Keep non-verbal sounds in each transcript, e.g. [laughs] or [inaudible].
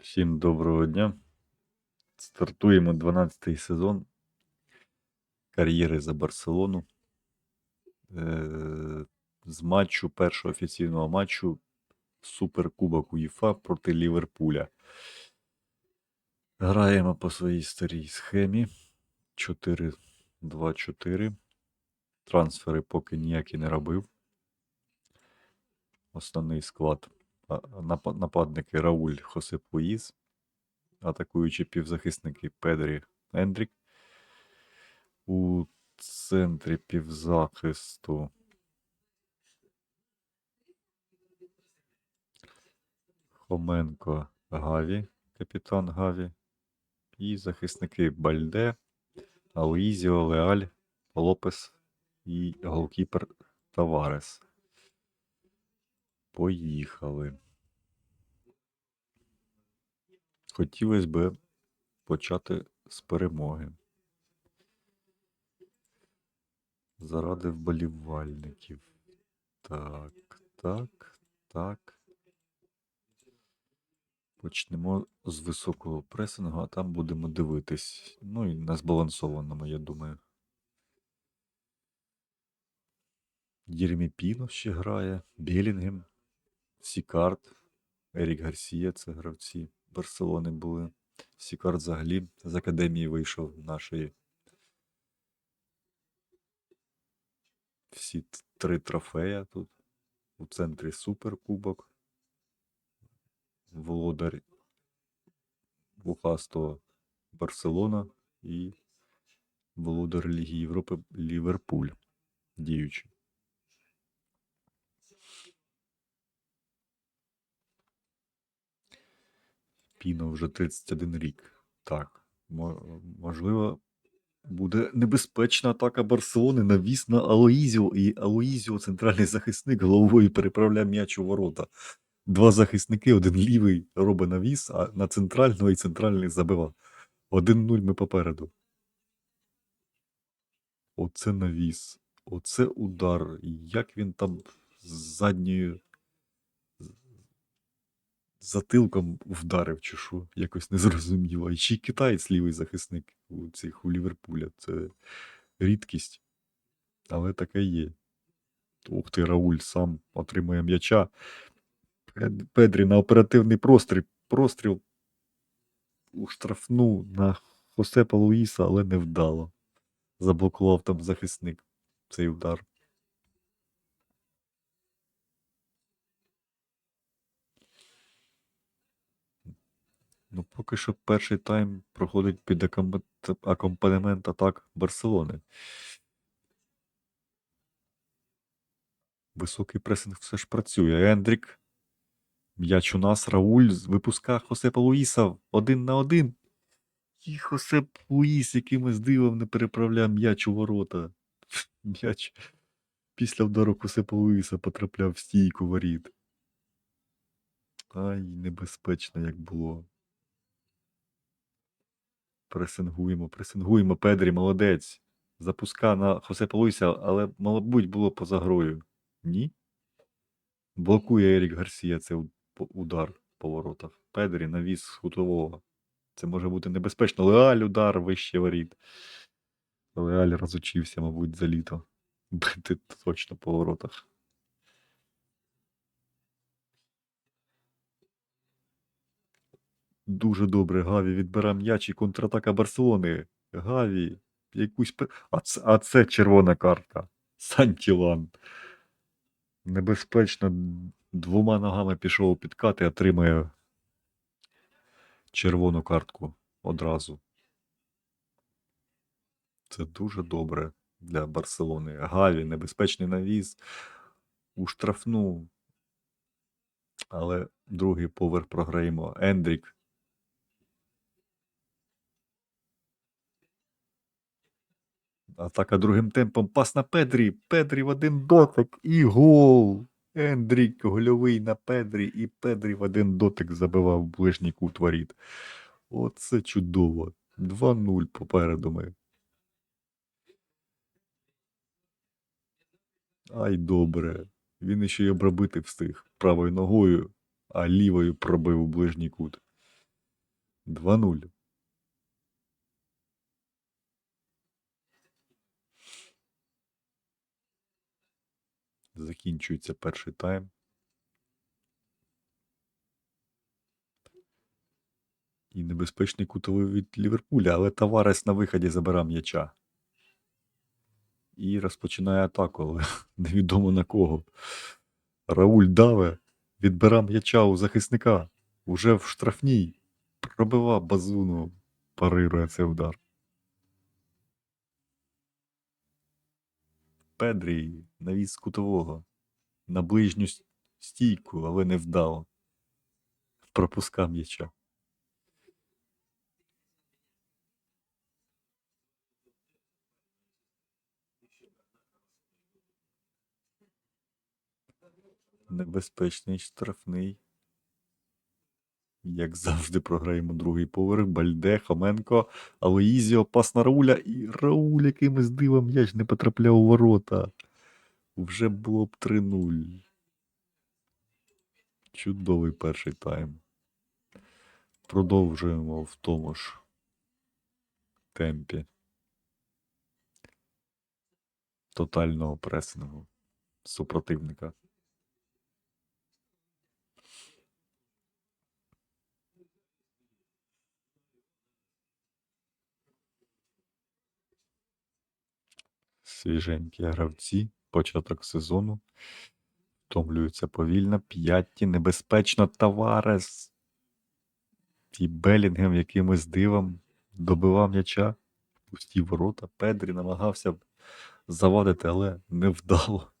Всім доброго дня. Стартуємо 12-й сезон кар'єри за Барселону. Е, З матчу, першого офіційного матчу Суперкубок УЄФА проти Ліверпуля. Граємо по своїй старій схемі 4-2-4. Трансфери поки ніякі не робив. Основний склад. Нападники Рауль Хосеп Луїз, атакуючі півзахисники Педрі Ендрік. У центрі півзахисту Хоменко Гаві, капітан Гаві. І захисники Бальде, Алуїзіо, Леаль, Лопес і голкіпер Таварес. Поїхали. Хотілося б почати з перемоги. Заради вболівальників. Так, так, так. Почнемо з високого пресингу, а там будемо дивитись. Ну і на збалансованому, я думаю. Єремі Піно ще грає, Білінгем, Сікард, Ерік Гарсія це гравці Барселони були. Сікард взагалі з академії вийшов нашої. Всі три трофея тут. У центрі суперкубок. Володар Вухастого Барселона і володар Ліги Європи Ліверпуль. Діючий. Піно вже 31 рік. Так, можливо, буде небезпечна атака Барселони. Навіс на Алоїзіо. І Алоїзіо, центральний захисник, головою переправляє м'яч у ворота. Два захисники, один лівий робить навіс, а на центрального і центральний забивав. 1-0 ми попереду. Оце навіс. Оце удар. Як він там з задньою затилком вдарив, чи що, якось незрозуміло. І ще й китаєць лівий захисник у цих у Ліверпуля. Це рідкість. Але таке є. Ух ти, Рауль сам отримує м'яча. Пед- Педрі на оперативний простріл, простріл у штрафну на Хосепа Луїса, але не вдало. Заблокував там захисник цей удар. Ну, поки що перший тайм проходить під акомпа- акомпанемент атак Барселони. Високий пресинг все ж працює. Ендрік. М'яч у нас. Рауль випуска Хосепа Луїса один на один. І Хосеп Луїс якимось дивом не переправляв м'яч у ворота. [laughs] М'яч після удару Хосепа Луїса потрапляв в стійку воріт. Ай, небезпечно як було. Пресингуємо, пресингуємо. Педрі, молодець. Запуска на Хосепа Луїса, але, мабуть, було поза грою. Ні? Блокує Ерік Гарсія цей удар по воротах. Педрі навіс з хутового. Це може бути небезпечно. Леаль удар вище воріт. Леаль розучився, мабуть, за літо. [laughs] Бити точно по воротах. Дуже добре. Гаві відбирає м'яч і контратака Барселони. Гаві. Якусь. А це, а це червона картка. Сантілан. Небезпечно двома ногами пішов підкат і отримує червону картку одразу. Це дуже добре для Барселони. Гаві, небезпечний навіз у штрафну. Але другий поверх програємо. Ендрік. Атака другим темпом. Пас на Педрі. Педрі в один дотик і гол. Ендрік гольовий на Педрі, і Педрі в один дотик забивав ближній кут воріт. Оце чудово. 2-0 попереду ми. Ай, добре. Він іще й обробити встиг правою ногою, а лівою пробив у ближній кут. 2-0. Закінчується перший тайм. І небезпечний кутовий від Ліверпуля, але Таварес на виході забирає м'яча. І розпочинає атаку, але [laughs] невідомо на кого. Рауль даве, відбира м'яча у захисника. Уже в штрафній. Пробива базуну, парирує цей удар. Педрі навіс кутового. На ближню стійку, але не вдало. Пропуска м'яча. Небезпечний штрафний. Як завжди, програємо другий поверх. Бальде, Хоменко, Алоїзіо, пас на Рауля. І Рауль якимось дивом м'яч не потрапляв у ворота. Вже було б 3-0. Чудовий перший тайм. Продовжуємо в тому ж темпі тотального пресингу супротивника. Свіженькі гравці, початок сезону. Втомлюються повільно. П'ятті, небезпечно Таварес. І Белінгем якимось дивом добивав м'яча. Пусті ворота. Педрі намагався завадити, але не вдало.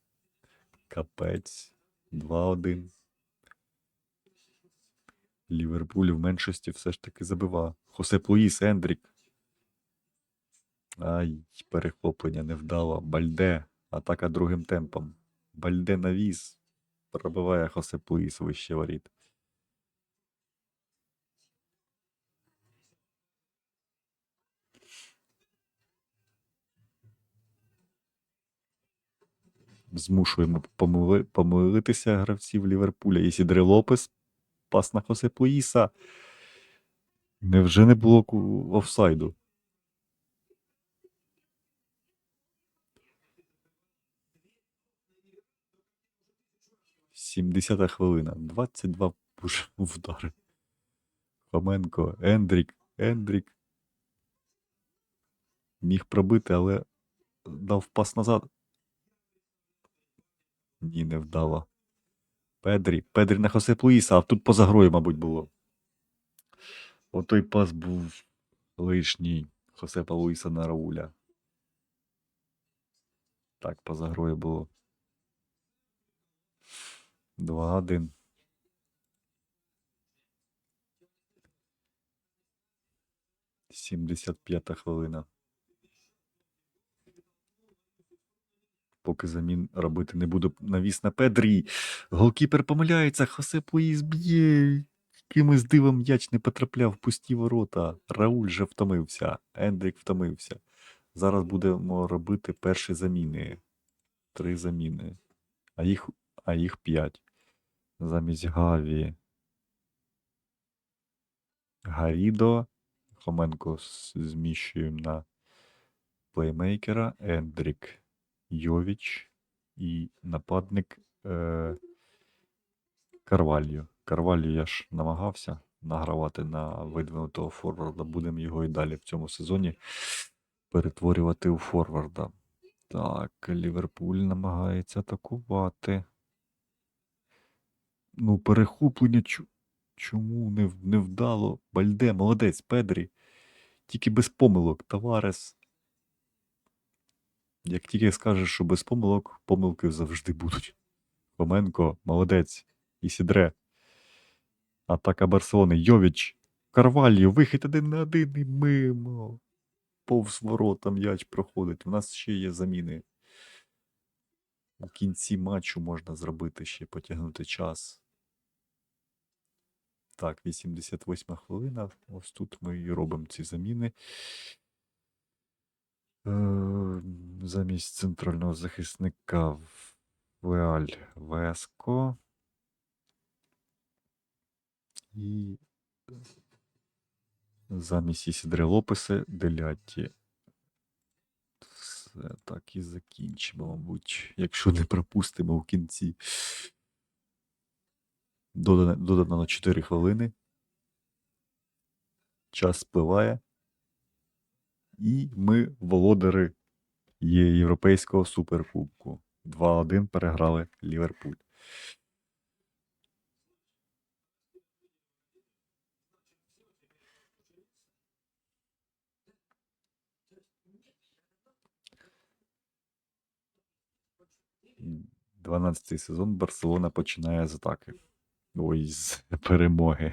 Капець. 2-1. Ліверпуль в меншості все ж таки забивав. Хосе Луїс, Ендрік. Ай, перехоплення невдало. Бальде. Атака другим темпом. Бальде навіс. Пробиває Хосе Луїс вище воріт. Змушуємо помили... помилитися гравців Ліверпуля. Ісідре Лопес. Пас на Хосе Луїса. Невже не було офсайду? Сімдесята хвилина. 22 уже удари. Хоменко, Ендрік, Ендрік. Міг пробити, але дав пас назад. Ні, не вдало. Педрі. Педрі на Хосе Луїса, а тут поза грою, мабуть, було. Отой пас був лишній Хосепа Луїса на Рауля. Так, поза грою було. 2-1. Сімдесят п'ята хвилина. Поки замін робити не буду. Навіс на Педрі. Голкіпер помиляється. Хосе Луїс б'є. Якимось дивом м'яч не потрапляв в пусті ворота. Рауль же втомився. Ендрік втомився. Зараз будемо робити перші заміни. Три заміни. А їх, а їх п'ять. Замість Гаві. Гарідо. Хоменко зміщуємо на плеймейкера. Ендрік. Йовіч і нападник е, Карвальо. Карвальо я ж намагався награвати на видвинутого форварда. Будемо його і далі в цьому сезоні перетворювати у форварда. Так, Ліверпуль намагається атакувати. Ну, перехоплення. Чому не, не вдало? Бальде, молодець, Педрі. Тільки без помилок. Таварес. Як тільки скажеш, що без помилок, помилки завжди будуть. Хоменко, молодець. Ісідре. Атака Барселони. Йовіч. Карвальо. Вихід один на один і мимо. Повз ворота м'яч проходить. У нас ще є заміни. У кінці матчу можна зробити ще потягнути час. Так, 88 хвилина. Ось тут ми і робимо ці заміни. Е, Замість центрального захисника Веаль Веско. І Замість Ісідре Лопеса Делятті. Все так і закінчимо, мабуть, якщо не пропустимо в кінці. Додано, додано на 4 хвилини. Час спливає. І ми володари є Європейського суперкубку. 2-1 переграли Ліверпуль. Дванадцятий сезон Барселона починає з атаки. Ой, з перемоги.